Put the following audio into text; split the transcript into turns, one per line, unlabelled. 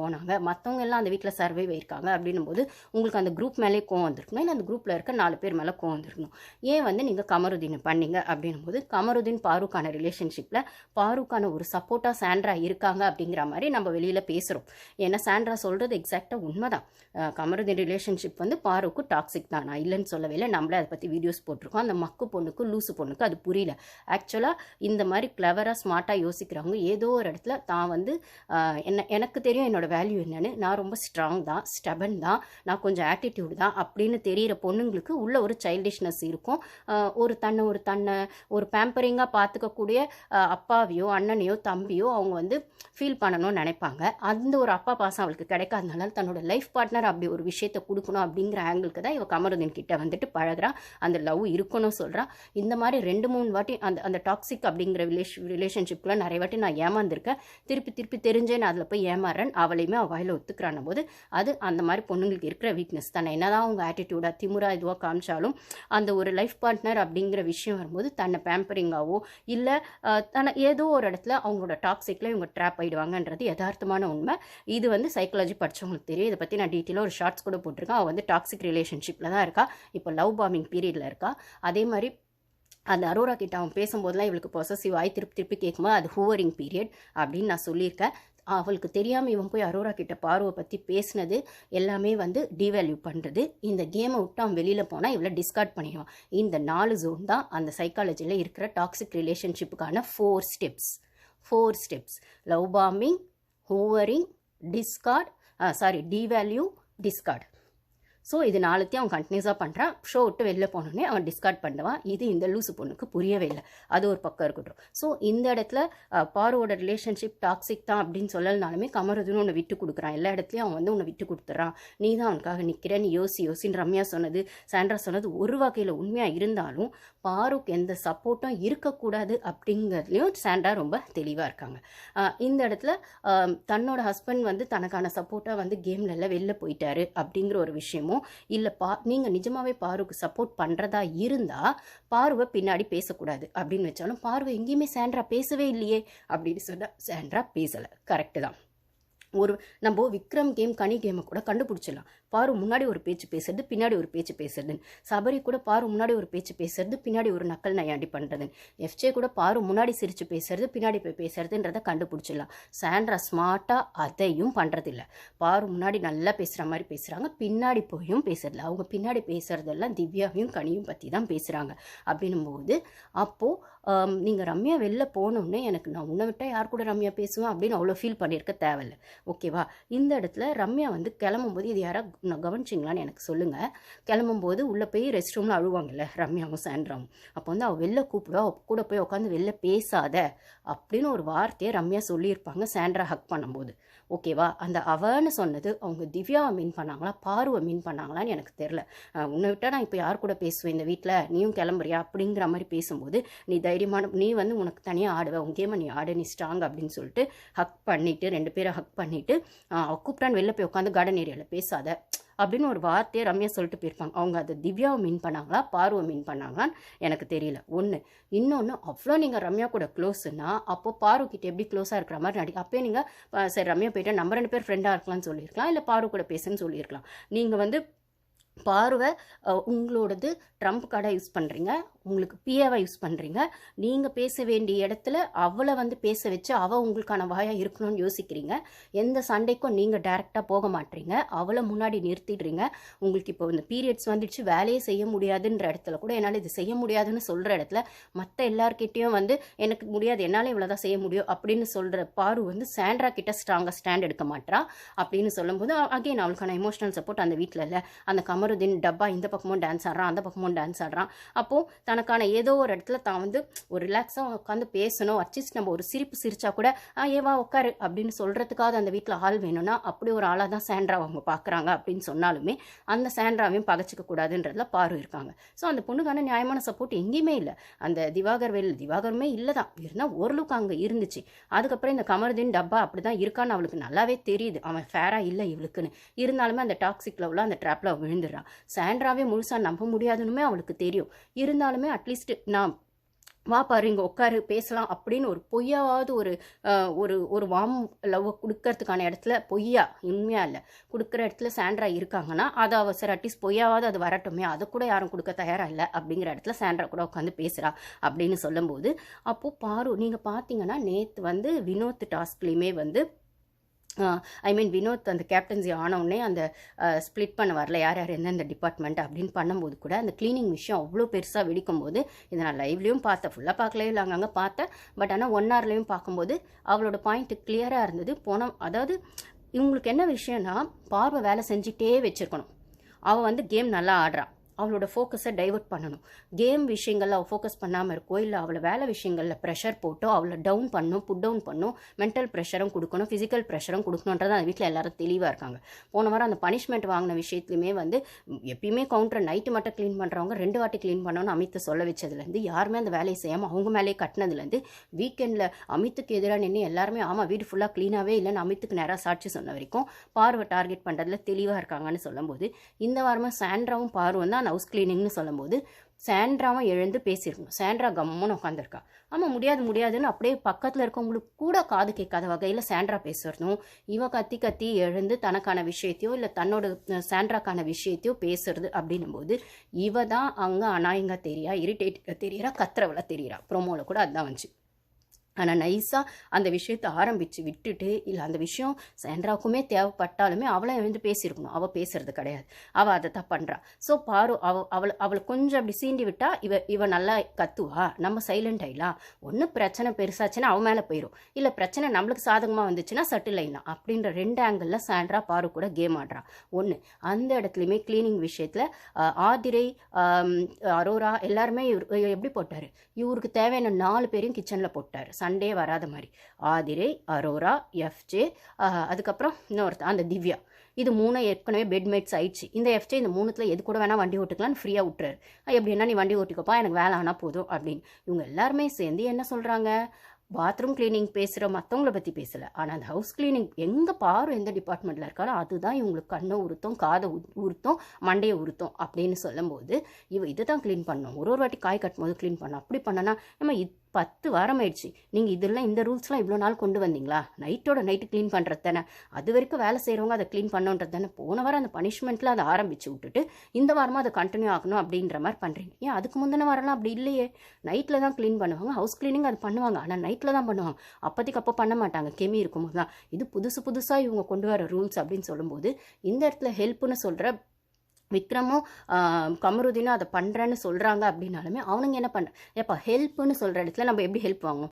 போனாங்க. மற்றவங்க எல்லாம் அந்த வீட்டில் சர்வே ஆயிருக்காங்க அப்படின்னும் போது உங்களுக்கு அந்த குரூப் மேலே கோவம் வந்திருக்கணும் இல்லை அந்த குரூப்பில் இருக்க நாலு பேர் மேலே கோவம் வந்திருக்கணும். ஏன் வந்து நீங்கள் கமருதீன் பண்ணீங்க அப்படின்னும் போது கமருதீன் பாருக்கான ரிலேஷன்ஷிப்பில் பாருக்கான ஒரு சப்போர்ட்டாக சாண்ட்ரா இருக்காங்க அப்படிங்கிற மாதிரி நம்ம வெளியில் பேசுகிறோம் ஏன்னா சாண்ட்ரா சொல்கிறது எக்ஸாக்டாக உண்மைதான். தான் கமருதீன் ரிலேஷன்ஷிப் வந்து பாருக்கு டாக்ஸிக் தான். நான் இல்லைன்னு சொல்லவே இல்லை. நம்மளே அதை பற்றி வீடியோஸ் போட்டிருக்கோம். அந்த மக்கு பொண்ணுக்கு லூசு பொண்ணுக்கு அது புரியல. ஆக்சுவலாக இந்த மாதிரி கிளவராக ஸ்மார்ட்டாக யோசிக்கிறவங்க ஏதோ ஒரு இடத்துல தான் வந்து என்ன எனக்கு தெரியும் என்னோட வேல்யூ என்னென்னு நான் ரொம்ப ஸ்ட்ராங் தான் ஸ்டபன் தான் நான் கொஞ்சம் ஆட்டிடியூட் தான் அப்படின்னு தெரியிற பொண்ணுங்களுக்கு உள்ள ஒரு சைல்டிஷ்னஸ் இருக்கும். ஒரு தன்னை ஒரு தன்னை ஒரு பேம்பரிங்காக பார்த்துக்கக்கூடிய அப்பாவையோ அண்ணனையோ தம்பியோ அவங்க வந்து ஃபீல் பண்ணணும்னு நினைப்பாங்க. அந்த ஒரு அப்பா பாசம் அவளுக்கு கிடைக்காதனால தன்னோட லைஃப் பார்ட்னர் அப்படி ஒரு விஷயத்தை கொடுக்கணும் அப்படிங்கிற ஆங்கிளுக்கு தான் இவள் கமருதீன் கிட்ட வந்துட்டு பழகுறா. அந்த லவ் இருக்கணும் சொல்கிறா இந்த மாதிரி ரெண்டு மூணு வாட்டி அந்த அந்த டாக்ஸிக் அப்படிங்கிற ரிலேஷன் ரிலேஷன்ஷிப்பில் நிறைய வாட்டி நான் ஏமாந்துருக்கேன். திருப்பி திருப்பி தெரிஞ்சே நான் அதில் போய் ஏமாறேன் அவளையுமே அவள் வாயில் ஒத்துக்கிறான போது அது அந்த மாதிரி பொண்ணுங்களுக்கு இருக்கிற வீக்னஸ் தானே. என்னதான் அவங்க ஆட்டிடியூடாக திமுறா இதுவாக காமிச்சாலும் அந்த ஒரு லைஃப் பார்ட்னர் அப்படிங்கிற விஷயம் வரும்போது தன்னை பேம்பரிங்காவோ இல்லை தன்னை ஏதோ ஒரு இடத்துல அவங்களோட டாக்ஸிக்கில் இவங்க ட்ராப் ஆயிடுவாங்கன்றது யதார்த்தமான உண்மை. இது வந்து சைக்காலஜி படிச்சவங்களுக்கு தெரியும். இதை பற்றி நான் டீட்டெயிலாக ஒரு ஷார்ட்ஸ் கூட போட்டிருக்கேன். அவள் வந்து டாக்ஸிக் ரிலேஷன்ஷிப்பில் தான் இருக்கா. இப்போ லவ் பாம்பிங் பீரியடில் இருக்கா. அதே மாதிரி அந்த அரோரா கிட்ட அவன் பேசும்போதெல்லாம் இவளுக்கு பொசசிவ் ஆகி திருப்பி திருப்பி கேட்கும்போது அது ஹூவரிங் பீரியட் அப்படின்னு நான் சொல்லியிருக்கேன். அவளுக்கு தெரியாமல் இவன் போய் அரோரா கிட்ட பார்வை பற்றி பேசினது எல்லாமே வந்து டிவேல்யூ பண்ணுறது இந்த கேமை விட்டு அவன் வெளியில் போனால் இவளை டிஸ்கார்ட் பண்ணிடுவான். இந்த நாலு ஜோன் தான் அந்த சைக்காலஜியில் இருக்கிற toxic ரிலேஷன்ஷிப்புக்கான four steps four steps love bombing hovering discard sorry devalue discard so இது நாலுத்தையும் அவன் கண்டினியூஸாக பண்ணுறான் ஷோ விட்டு வெளில போனோடனே அவன் டிஸ்கார்ட் பண்ணுவான். இது இந்த லூசு பொண்ணுக்கு புரியவே இல்லை. அது ஒரு பக்கம் இருக்கட்டும். ஸோ இந்த இடத்துல பாருவோட ரிலேஷன்ஷிப் டாக்ஸிக் தான் அப்படின்னு சொல்லலனாலுமே கமருதுன்னு உன்னை விட்டு கொடுக்குறான். எல்லா இடத்துலையும் அவன் வந்து உன்னை விட்டு கொடுத்துட்றான். நீ தான் அவனுக்காக நிற்கிற நீ யோசி யோசின்னு ரம்யா சொன்னது சாண்ட்ரா சொன்னது ஒரு வகையில் உண்மையாக இருந்தாலும் பாருக்கு எந்த சப்போர்ட்டும் இருக்கக்கூடாது அப்படிங்கிறதுலையும் சாண்டா ரொம்ப தெளிவாக இருக்காங்க. இந்த இடத்துல தன்னோட ஹஸ்பண்ட் வந்து தனக்கான சப்போர்ட்டாக வந்து கேம்லெல்லாம் வெளில போயிட்டாரு அப்படிங்கிற ஒரு விஷயமும் இல்லை பா நீங்கள் நிஜமாவே பாருக்கு சப்போர்ட் பண்ணுறதா இருந்தால் பார்வை பின்னாடி பேசக்கூடாது. அப்படின்னு வச்சாலும் பார்வை எங்கேயுமே சாண்ட்ரா பேசவே இல்லையே அப்படின்னு சொன்னா சாண்ட்ரா பேசலை. கரெக்டு தான். ஒரு நம்ம விக்ரம் கேம் கனி கேமை கூட கண்டுபிடிச்சிடலாம். பாரு முன்னாடி ஒரு பேச்சு பேசுறது பின்னாடி ஒரு பேச்சு பேசுறதுன்னு சபரி கூட பாரு முன்னாடி ஒரு பேச்சு பேசுறது பின்னாடி ஒரு நக்கல் நையாண்டி பண்ணுறதுன்னு எஃப்ஜே கூட பாரு முன்னாடி சிரித்து பேசுறது பின்னாடி போய் பேசுறதுன்றதை கண்டுபிடிச்சிடலாம். சாண்ட்ரா ஸ்மார்ட்டாக அதையும் பண்ணுறதில்ல பாரு முன்னாடி நல்லா பேசுகிற மாதிரி பேசுகிறாங்க பின்னாடி போயும் பேசுறதில்ல. அவங்க பின்னாடி பேசுகிறதெல்லாம் திவ்யாவையும் கனியும் பற்றி தான் பேசுகிறாங்க அப்படின்னும் போது அப்போது நீங்கள் ரம்யா வெளில போனோடனே எனக்கு நான் உன்னை விட்டால் யார் கூட ரம்யா பேசுவேன் அப்படின்னு அவ்வளோ ஃபீல் பண்ணியிருக்க தேவையில்ல. ஓகேவா இந்த இடத்துல ரம்யா வந்து கிளம்பும்போது இது யாராவது நான் கவனிச்சிங்களான்னு எனக்கு சொல்லுங்கள் கிளம்பும்போது உள்ளே போய் ரெஸ்ட் ரூமில் அழுவாங்கல்ல ரம்யாவும் சாண்ட்ராவும். அப்போ வந்து அவள் வெளில கூப்பிடுவா கூட போய் உட்காந்து வெளில பேசாத அப்படின்னு ஒரு வார்த்தையை ரம்யா சொல்லியிருப்பாங்க சாண்ட்ரா ஹக் பண்ணும்போது. ஓகேவா அந்த அவன்னு சொன்னது அவங்க திவ்யாவை மீன் பண்ணாங்களா பார்வை மீன் பண்ணாங்களான்னு எனக்கு தெரில உன்னை விட்டால் நான் இப்போ யார் கூட பேசுவேன் இந்த வீட்டில் நீயும் கிளம்புறியா? அப்படிங்கிற மாதிரி பேசும்போது நீ தைரியமான நீ வந்து உனக்கு தனியாக ஆடுவ உன் கேமை நீ ஆடு நீ ஸ்ட்ராங் அப்படின்னு சொல்லிட்டு ஹக் பண்ணிவிட்டு ரெண்டு பேரும் ஹக் பண்ணிவிட்டு கூப்பிட்டான்னு வெளில போய் உட்காந்து கார்டன் ஏரியாவில் பேசாத அப்படின்னு ஒரு வார்த்தையை ரம்யா சொல்லிட்டு போயிருப்பாங்க. அவங்க அதை திவ்யாவை மீன் பண்ணாங்களா பார்வை மீன் பண்ணாங்களான்னு எனக்கு தெரியல. ஒன்று இன்னொன்று அவ்வளோ நீங்கள் ரம்யா கூட க்ளோஸ்னா அப்போ பாரு எப்படி க்ளோஸாக இருக்கிற மாதிரி நடி அப்போயே நீங்கள் சரி ரம்யா போயிட்டால் நம்ம ரெண்டு பேர் ஃப்ரெண்டாக இருக்கலாம்னு சொல்லியிருக்கலாம் இல்லை பார்வை கூட பேசுன்னு சொல்லியிருக்கலாம். நீங்கள் வந்து பார்வை உங்களோடது ட்ரம்ப் கார்டை யூஸ் பண்ணுறீங்க உங்களுக்கு பிஏவை யூஸ் பண்ணுறீங்க நீங்கள் பேச வேண்டிய இடத்துல அவளை வந்து பேச வச்சு அவள் உங்களுக்கான வாயாக இருக்கணும்னு யோசிக்கிறீங்க. எந்த சண்டைக்கும் நீங்கள் டைரெக்டாக போக மாட்டீங்க. அவளை முன்னாடி நிறுத்திடுறீங்க. உங்களுக்கு இப்போ இந்த பீரியட்ஸ் வந்துடுச்சு வேலையே செய்ய முடியாதுன்ற இடத்துல கூட என்னால் இது செய்ய முடியாதுன்னு சொல்கிற இடத்துல மற்ற எல்லார்கிட்டேயும் வந்து எனக்கு முடியாது என்னால் இவ்வளோ தான் செய்ய முடியும் அப்படின்னு சொல்கிற பாரு வந்து சாண்ட்ரா கிட்ட ஸ்ட்ராங்காக ஸ்டாண்ட் எடுக்க மாட்டா அப்படின்னு சொல்லும்போது அகெயின் அவளுக்கான எமோஷனல் சப்போர்ட் அந்த வீட்டில் இல்லை. அந்த கமருதீன் டப்பா இந்த பக்கமும் டான்ஸ் ஆடுறான் அந்த பக்கமும் டான்ஸ் ஆடுறான். அப்போது தனக்கான ஏதோ ஒரு இடத்துல தான் வந்து ஒரு ரிலாக்ஸாக உட்காந்து பேசணும் அட்லீஸ்ட் நம்ம ஒரு சிரிப்பு சிரிச்சா கூட ஆ ஏவா உட்காரு அப்படின்னு சொல்கிறதுக்காக அந்த வீட்டில் ஆள் வேணும்னா அப்படி ஒரு ஆளாக தான் சாண்ட்ரா அவங்க பார்க்குறாங்க அப்படின்னு சொன்னாலுமே அந்த சாண்ட்ராவையும் பகச்சிக்க கூடாதுன்றதுல பாரு இருக்காங்க. ஸோ அந்த பொண்ணுக்கான நியாயமான சப்போர்ட் எங்கேயுமே இல்லை. அந்த திவாகர் வேல் திவாகருமே இல்லை தான் இருந்தால் ஓரளவுக்கு அங்கே இருந்துச்சு. அதுக்கப்புறம் இந்த கமருதீன் டப்பா அப்படி தான் இருக்கான்னு அவளுக்கு நல்லாவே தெரியுது. அவன் ஃபேராக இல்லை இவளுக்குன்னு. இருந்தாலுமே அந்த டாக்ஸிக் லவ்வில் அந்த ட்ராப்பில் விழுந்துடுறான் சாண்ட்ராவே முழுசாக நம்ப முடியாதுன்னுமே அவளுக்கு தெரியும். இருந்தாலுமே அட்லீஸ்ட் நான் வா பாரு இங்கே உட்காரு பேசலாம் அப்படின்னு ஒரு பொய்யாவது ஒரு ஒரு ஒரு வாம் லவ் கொடுக்கறதுக்கான இடத்துல பொய்யா உண்மையாக இல்லை. கொடுக்குற இடத்துல சாண்ட்ரா இருக்காங்கன்னா அதை அவ சரி அட்லீஸ்ட் பொய்யாவது அது வரட்டுமே. அதை கூட யாரும் கொடுக்க தயாராக இல்லை அப்படிங்கிற இடத்துல சாண்ட்ரா கூட உட்காந்து பேசுகிறா அப்படின்னு சொல்லும்போது அப்போது பாரு நீங்கள் பார்த்தீங்கன்னா நேற்று வந்து வினோத் டாஸ்க்லேயுமே வந்து ஐ மீன் வினோத் அந்த கேப்டன்சி ஆனவுடனே அந்த ஸ்ப்ளிட் பண்ண வரல யார் யார் எந்தெந்த டிபார்ட்மெண்ட் அப்படின்னு பண்ணும்போது கூட அந்த க்ளீனிங் விஷயம் அவ்வளோ பெருசாக வெடிக்கும் போது இதை நான் லைவ்லேயும் பார்த்தேன். ஃபுல்லாக பார்க்கலையும் இல்லை அங்கங்கே பார்த்தேன். பட் ஆனால் ஒன் ஹவர்லேயும் பார்க்கும்போது அவளோட பாயிண்ட் கிளியராக இருந்தது. போன அதாவது இவங்களுக்கு என்ன விஷயம்னா பார்வை வேலை செஞ்சுட்டே வச்சிருக்கணும். அவள் வந்து கேம் நல்லா ஆடுறா. அவளோட ஃபோக்கஸை டைவர்ட் பண்ணணும். கேம் விஷயங்களில் அவள் ஃபோக்கஸ் பண்ணாமல் இருக்கோ இல்லை அவளை வேலை விஷயங்களில் ப்ரெஷர் போட்டோ அவளை டவுன் பண்ணும் புட் டவுன் பண்ணும் மென்டல் ப்ரெஷரும் கொடுக்கணும் ஃபிசிக்கல் ப்ரெஷரும் கொடுக்கணுன்றது அந்த வீட்டில் எல்லாரும் தெளிவாக இருக்காங்க. போன வாரம் அந்த பனிஷ்மெண்ட் வாங்கின விஷயத்துலையுமே வந்து எப்பயுமே கவுண்டரை நைட்டு மட்டும் க்ளீன் பண்ணுறவங்க ரெண்டு வாட்டி க்ளீன் பண்ணணும்னு அமித்து சொல்ல வச்சதுலேருந்து யாருமே அந்த வேலையை செய்யாமல் அவங்க மேலேயே கட்டினதுலேருந்து வீக்கெண்டில் அமித்துக்கு எதிராக நின்று எல்லாருமே ஆமாம் வீடு ஃபுல்லாக க்ளீனாகவே இல்லைன்னு அமித்துக்கு நேராக சாட்சி சொன்ன வரைக்கும் பார்வை டார்கெட் பண்ணுறதுல தெளிவாக இருக்காங்கன்னு சொல்லும்போது இந்த வாரமாக சாண்ட்ராவும் பார்வை தான் தான் ஹவுஸ் கிளீனிங்னு சொல்லும்போது சாண்ட்ராவும் எழுந்து பேசியிருக்கணும். சாண்ட்ரா கம்முன்னு உட்காந்துருக்கா ஆமாம் முடியாது முடியாதுன்னு அப்படியே பக்கத்தில் இருக்கவங்களுக்கு கூட காது கேட்காத வகையில் சாண்ட்ரா பேசுறதும் இவ கத்தி கத்தி எழுந்து தனக்கான விஷயத்தையோ இல்லை தன்னோட சாண்ட்ராக்கான விஷயத்தையோ பேசுறது அப்படின்னும் போது இவ தான் அங்கே அநாயங்க தெரியா இரிட்டேட் தெரியறா கத்துறவளை தெரியறா. ப்ரோமோவில் கூட அதுதான் வந்துச்சு. ஆனால் நைஸாக அந்த விஷயத்தை ஆரம்பித்து விட்டுட்டு இல்லை அந்த விஷயம் சாண்ட்ராவுக்குமே தேவைப்பட்டாலுமே அவளை எழுந்து பேசியிருக்கணும். அவள் பேசுறது கிடையாது. அவள் அதை தான் பண்ணுறா ஸோ பாரு அவ அவள் அவளை கொஞ்சம் அப்படி சீண்டி விட்டா இவ இவ நல்லா கத்துவா. நம்ம சைலண்ட் ஆயிடலாம். ஒன்று பிரச்சனை பெருசாச்சுன்னா அவன் மேலே போயிடும் இல்லை பிரச்சனை நம்மளுக்கு சாதகமாக வந்துச்சுன்னா சட்டில் ஆயிடலாம். அப்படின்ற ரெண்டு ஆங்கிளில் சாண்ட்ரா பாரு கூட கேம் ஆடுறான் ஒன்று அந்த இடத்துலையுமே க்ளீனிங் விஷயத்தில் ஆதிரை அரோரா எல்லாருமே இவர் எப்படி போட்டார்? இவருக்கு தேவையான நாலு பேரையும் கிச்சனில் போட்டார். சண்டே வராத மாதிரி. ஆதிரை அரோரா எஃப்ஜே அதுக்கப்புறம் இன்னொருத்த அந்த திவ்யா. இது மூணு ஏற்கனவே பெட்மேட்ஸ் ஆயிடுச்சு. இந்த எஃப்ஜே இந்த மூணுத்தில் எது கூட வேணால் வண்டி ஓட்டுக்கலாம்னு ஃப்ரீயாக விட்டுறாரு. "அஹ், எப்படின்னா நீ வண்டி ஓட்டிக்கப்பா எனக்கு வேலை ஆனால் போதும் அப்படின்னு. இவங்க எல்லாருமே சேர்ந்து என்ன சொல்கிறாங்க பாத்ரூம் கிளீனிங் பேசுகிற மற்றவங்கள பற்றி பேசலை. ஆனால் அந்த ஹவுஸ் கிளீனிங் எங்கே பாரு எந்த டிபார்ட்மெண்ட்டில் இருக்காரோ அதுதான் இவங்களுக்கு கண்ணை உறுத்தும் காதை உ- உறுத்தும் மண்டையை உறுத்தும் அப்படின்னு சொல்லும்போது இவ இதை தான் க்ளீன் பண்ணணும் ஒரு ஒரு வாட்டி காய் கட்டும் போது க்ளீன் பண்ணணும் அப்படி பண்ணனா நம்ம இத் பத்து வாரம் ஆயிடுச்சு நீங்கள் இதெல்லாம் இந்த ரூல்ஸ்லாம் இவ்வளோ நாள் கொண்டு வந்தீங்களா? நைட்டோட நைட்டு க்ளீன் பண்ணுறது தானே. அது வரைக்கும் வேலை செய்கிறவங்க அதை க்ளீன் பண்ணுன்றது தானே. போன வாரம் அந்த பனிஷ்மெண்ட்டில் அதை ஆரம்பித்து விட்டுட்டு இந்த வாரமாக அதை கண்டினியூ ஆகணும் அப்படின்ற மாதிரி பண்ணுறீங்க ஏன் அதுக்கு முந்தின வாரம்லாம் அப்படி இல்லையே. நைட்டில் தான் க்ளீன் பண்ணுவாங்க ஹவுஸ் க்ளீனிங் அது பண்ணுவாங்க. ஆனால் நைட்டில் தான் பண்ணுவாங்க. அப்போதைக்கு அப்போ பண்ண மாட்டாங்க. கெமி இருக்கும்போது தான். இது புதுசு புதுசாக இவங்க கொண்டு வர ரூல்ஸ் அப்படின்னு சொல்லும்போது இந்த இடத்துல ஹெல்ப்னு சொல்கிற விக்ரமும் கமருதீனும் அதை பண்ணுறேன்னு சொல்கிறாங்க அப்படின்னாலுமே அவனுங்க என்ன பண்ண ஏப்பா ஹெல்ப்னு சொல்கிற இடத்துல நம்ம எப்படி ஹெல்ப் வாங்குவோம்?